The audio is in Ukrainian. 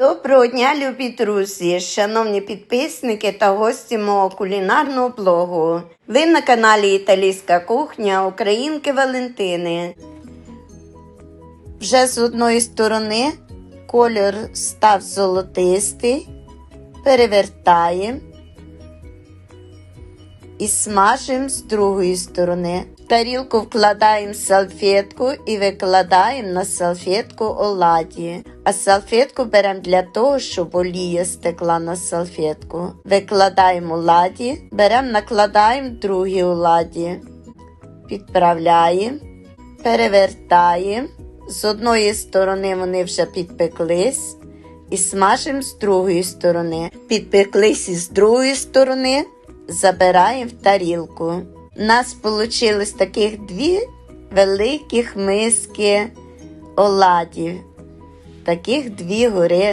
Доброго дня, любі друзі, шановні підписники та гості мого кулінарного блогу. Ви на каналі Італійська кухня Українки Валентини. Вже з одної сторони колір став золотистий, перевертаємо і смажимо з другої сторони. В тарілку вкладаємо салфетку і викладаємо на салфетку оладі. А салфетку беремо для того, щоб олія стекла на салфетку. Викладаємо оладі, беремо, накладаємо другі оладі, підправляємо, перевертаємо. З одної сторони вони вже підпеклись. І смажимо з другої сторони. Підпеклись і з другої сторони, забираємо в тарілку. У нас вийшло таких дві великих миски оладів. Таких дві гори